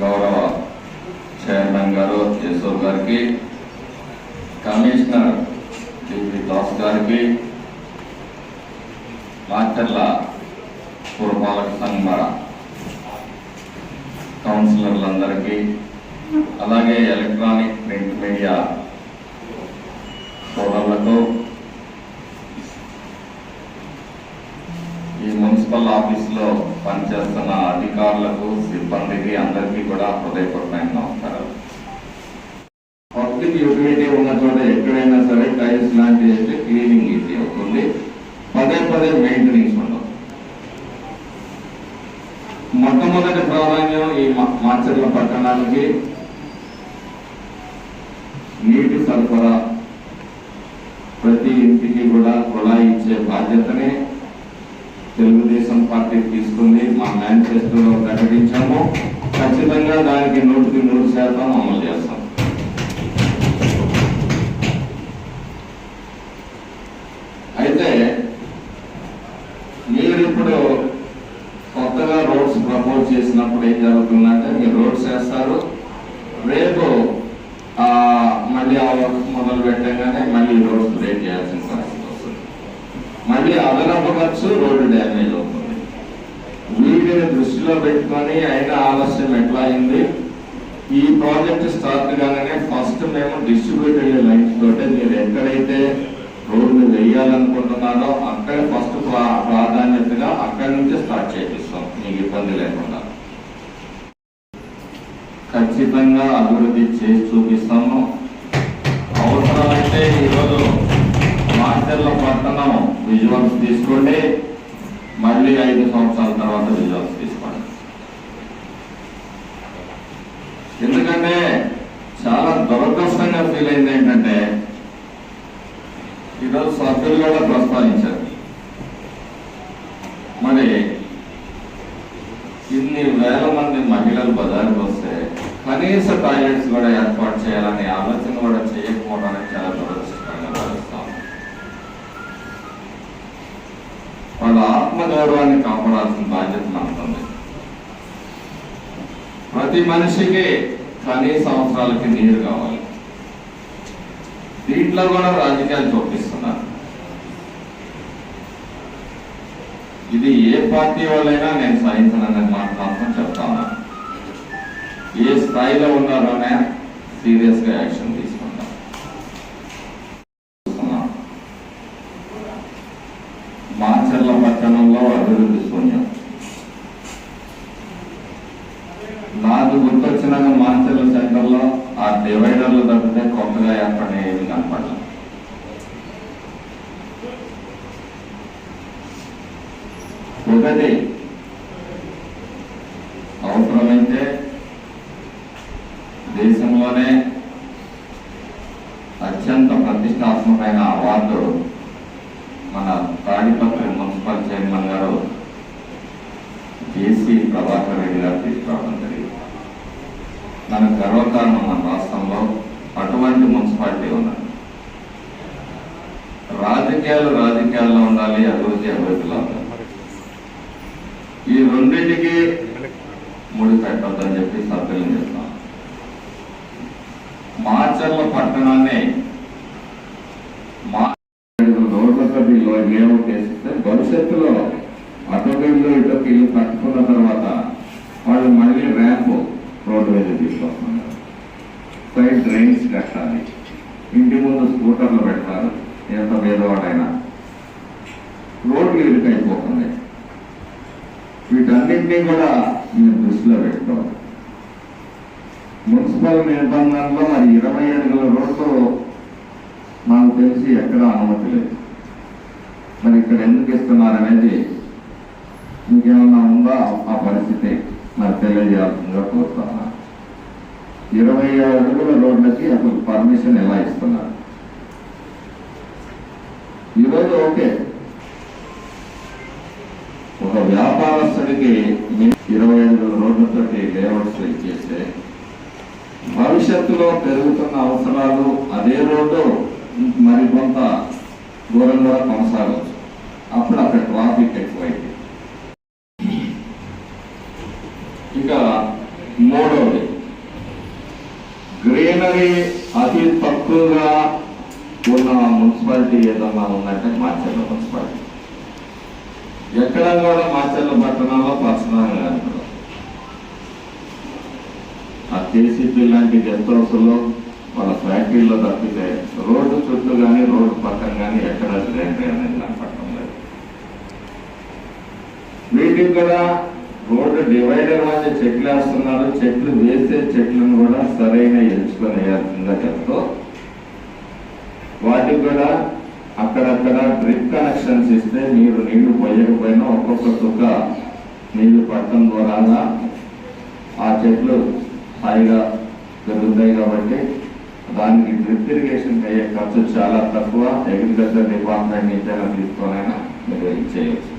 గౌరవ చైర్మన్ గారు యశోర్ గారికి కమిషనర్ డిపి దాస్ గారికి మాచర్ల పురపాలక సంఘ కౌన్సిలర్లందరికీ అలాగే ఎలక్ట్రానిక్ ప్రింట్ మీడియా సోదరులకు ఈ మున్సిపల్ ఆఫీసులో పనిచేస్తున్న అధికారులకు సిబ్బందికి అందరికీ కూడా హృదయపూర్వకమైన నమస్కారాలు. పబ్లిక్ యూటిలిటీ ఉన్న చోట ఎక్కడైనా సరే టైల్స్ లాంటివి వేస్తే క్లీనింగ్ ఈజీ అవుతుంది. పదే మెయింటెనెన్స్ ఉండదు. మొట్టమొదటి ప్రాధాన్యం ఈ మార్చర్ల పట్టణానికి నీటి సరఫరా ప్రతి ఇంటికి కూడా కుళాయి ఇచ్చే బాధ్యతనే తెలుగుదేశం పార్టీ తీసుకుంది. మా మేనిఫెస్టోలో ప్రకటించాము. ఖచ్చితంగా దానికి నూటికి నూరు శాతం అమలు చేస్తాం అయితే మీరు ఇప్పుడు కొత్తగా రోడ్స్ ప్రమోట్ చేసినప్పుడు ఏం జరుగుతుందంటే మీరు రోడ్స్ వేస్తారు రేపు మళ్ళీ ఆ వర్క్ మొదలు పెట్టగానే మళ్ళీ రోడ్స్ బ్రేక్ చేయాల్సిన పరిస్థితి వస్తుంది. మళ్ళీ అదనపు ఖర్చు రోడ్డు డ్యామేజ్ అవుతుంది. వీటిని దృష్టిలో పెట్టుకొని అయినా ఆలస్యం ఎట్లా అయింది? ఈ ప్రాజెక్ట్ స్టార్ట్ కాగానే ఫస్ట్ మేము డిస్ట్రిబ్యూటెడ్ లైన్స్ తోటే మీరు ఎక్కడైతే చేయాలనుకుంటున్నారో అక్కడ ఫస్ట్ ప్రాధాన్యతగా అక్కడి నుంచే స్టార్ట్ చేపిస్తాం. మీకు ఇబ్బంది లేకుండా. ఖచ్చితంగా అభివృద్ధి చేసి చూపిస్తాము. అవసరమైతే ఈరోజు మాస్టర్ల పట్టణం విజువల్స్ తీసుకోండి. మళ్ళీ ఐదు సంవత్సరాల తర్వాత విజువల్స్ తీసుకోండి. ఎందుకంటే చాలా దురదృష్టంగా ఫీల్ అయింది ఏంటంటే ఈరోజు కూడా ప్రస్తావించారు. మరి ఇన్ని వేల మంది మహిళలు బజారుకు వస్తే కనీస టాయిలెట్స్ కూడా ఏర్పాటు చేయాలనే ఆలోచన కూడా చేయకపోవడానికి చాలా దురదృష్టంగా భావిస్తాం. వాళ్ళ ఆత్మగౌరవాన్ని కాపాడాల్సిన బాధ్యత మనకుంది. ప్రతి మనిషికి కనీస అవసరాలకి నీరు కావాలి. దీంట్లో కూడా రాజకీయాలు చూపిస్తున్నారు ఇది ఏ పార్టీ వాళ్ళైనా నేను సహించనని మాట మాత్రం చెప్తాను. ఏ స్థాయిలో ఉన్నారోనే సీరియస్గా యాక్షన్ తీసుకుంటాం మాచర్ల పట్టణంలో అభివృద్ధి శూన్యం. నాకు గుర్తొచ్చినాక మాచర్ల సెంటర్లో ఆ డివైడర్లు తప్పితే కొత్తగా ఏర్పడే కనపడలేదు. ఒకటి అవసరమైతే దేశంలోనే అత్యంత ప్రతిష్టాత్మకమైన అవార్డు మన తాడిపత్రి మున్సిపల్ చైర్మన్ గారు జేసీ ప్రభాకర్ రెడ్డి గారు తీసుకురావడం జరిగింది మన గర్వకారణం మన రాష్ట్రంలో అటువంటి మున్సిపాలిటీ ఉన్నది రాజకీయాలు రాజకీయాల్లో ఉండాలి అభివృద్ధి అభివృద్ధిలో ఉండాలి రెండింటికి ముడి పెట్టొద్దని చెప్పి సభ్యులను చెప్తాం. మాచర్ల పట్టణాన్ని మా రోడ్లతో లేఅవుట్ చేస్తే భవిష్యత్తులో అటోమీలు ఇటోకి ఇల్లు కట్టుకున్న తర్వాత వాళ్ళు మళ్ళీ ర్యాంప్ రోడ్డు మీద తీసుకొస్తున్నారు. సైడ్ డ్రైన్స్ కట్టాలి. ఇంటి ముందు స్కూటర్లు పెట్టారు ఎంత పేదవాడైనా. రోడ్లు ఇరుకైపోతున్నాయి. వీటన్నింటినీ కూడా మీరు దృష్టిలో పెట్టుకోవాలి మున్సిపల్ నిర్బంధంలో మరి ఇరవై అడుగుల రోడ్డు నాకు తెలిసి ఎక్కడ అనుమతి లేదు. మరి ఇక్కడ ఎందుకు ఇస్తున్నారు అనేది ఇంకేమన్నా ఉందా ఆ పరిస్థితి? నాకు తెలియజేయాల్సిందిగా కోరుతున్నా ఇరవై అడుగుల రోడ్లకి అసలు పర్మిషన్ ఎలా ఇస్తున్నారు ఈరోజు ఓకే ఇప్పటికి మీ- ఇరవై ఐదు రోడ్లతోటి చేస్తే భవిష్యత్తులో పెరుగుతున్న అవసరాలు అదే రోడ్డు మరికొంత కొంత కూడా కొనసాగవచ్చు అప్పుడు అక్కడ ట్రాఫిక్ ఎక్కువైంది ఇక మూడవది గ్రీనరీ అతి తక్కువగా ఉన్న మున్సిపాలిటీ ఏదన్నా ఉందంటే మార్చర్ల మున్సిపాలిటీ. ఎక్కడ కూడా మార్చర్ల పట్టణంలో పర్సనల్ అనుకో ఆ కేసీపీ లాంటి గెస్ట్ హౌస్లో వాళ్ళ ఫ్యాక్టరీలో తప్పితే రోడ్డు చుట్టూ కానీ రోడ్డు పక్కన కానీ ఎక్కడ గ్రీనరీ అనేది కనపడటం లేదు. వీటికి కూడా రోడ్డు డివైడర్ మధ్య చెట్లు వేస్తున్నారు. చెట్లు వేసే చెట్లను కూడా సరైన ఎంచుకొని వేయాల్సిందిగా చెప్తూ వాటికి కూడా అక్కడక్కడ డ్రిప్ కనెక్షన్స్ ఇస్తే నీరు నీళ్ళు పోయకపోయినా ఒక్కొక్క చుక్క నీళ్ళు పట్టడం ద్వారా ఆ చెట్లు హాయిగా జరుగుతాయి కాబట్టి దానికి డ్రిప్ ఇరిగేషన్ అయ్యే ఖర్చు చాలా తక్కువ. అగ్రికల్చర్ డిపార్ట్మెంట్ నుంచి అయినా నిర్వహించేయచ్చు